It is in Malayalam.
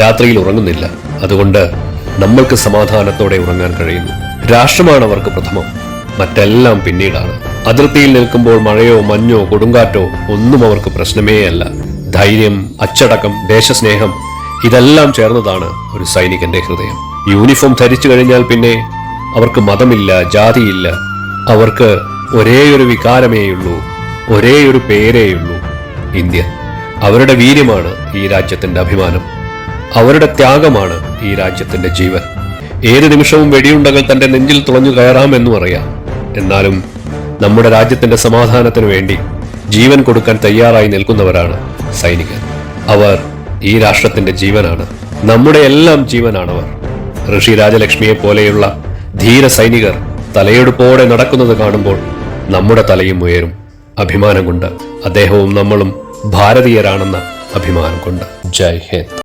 രാത്രിയിൽ ഉറങ്ങുന്നില്ല. അതുകൊണ്ട് നമ്മൾക്ക് സമാധാനത്തോടെ ഉറങ്ങാൻ കഴിയുന്നു. രാഷ്ട്രമാണ് അവർക്ക് പ്രഥമം. മറ്റെല്ലാം പിന്നീടാണ്. അതിർത്തിയിൽ നിൽക്കുമ്പോൾ മഴയോ മഞ്ഞോ കൊടുങ്കാറ്റോ ഒന്നും അവർക്ക് പ്രശ്നമേ അല്ല. ധൈര്യം അച്ചടക്കം ദേശസ്നേഹം ഇതെല്ലാം ചേർന്നതാണ് ഒരു സൈനികന്റെ ഹൃദയം. യൂണിഫോം ധരിച്ചു കഴിഞ്ഞാൽ പിന്നെ അവർക്ക് മതമില്ല ജാതിയില്ല. അവർക്ക് ഒരേ ഒരു വികാരമേയുള്ളൂ ഒരേ ഒരു പേരേയുള്ളൂ. ഇന്ത്യ അവരുടെ വീര്യമാണ് ഈ രാജ്യത്തിന്റെ അഭിമാനം. അവരുടെ ത്യാഗമാണ് ഈ രാജ്യത്തിന്റെ ജീവൻ. ഏത് നിമിഷവും വെടിയുണ്ടകൾ തന്റെ നെഞ്ചിൽ തുളഞ്ഞു കയറാമെന്നും അറിയാം. എന്നാലും നമ്മുടെ രാജ്യത്തിന്റെ സമാധാനത്തിനു വേണ്ടി ജീവൻ കൊടുക്കാൻ തയ്യാറായി നിൽക്കുന്നവരാണ് സൈനികർ. അവർ ഈ രാഷ്ട്രത്തിന്റെ ജീവനാണ്. നമ്മുടെ എല്ലാം ജീവനാണവർ. ഋഷി രാജലക്ഷ്മിയെ പോലെയുള്ള ധീര സൈനികർ തലയെടുപ്പോടെ നടക്കുന്നത് കാണുമ്പോൾ നമ്മുടെ തലയും ഉയരും. അഭിമാനം കൊണ്ട്. അദ്ദേഹവും നമ്മളും ഭാരതീയരാണെന്ന അഭിമാനം കൊണ്ട്. ജയ് ഹിന്ദ്.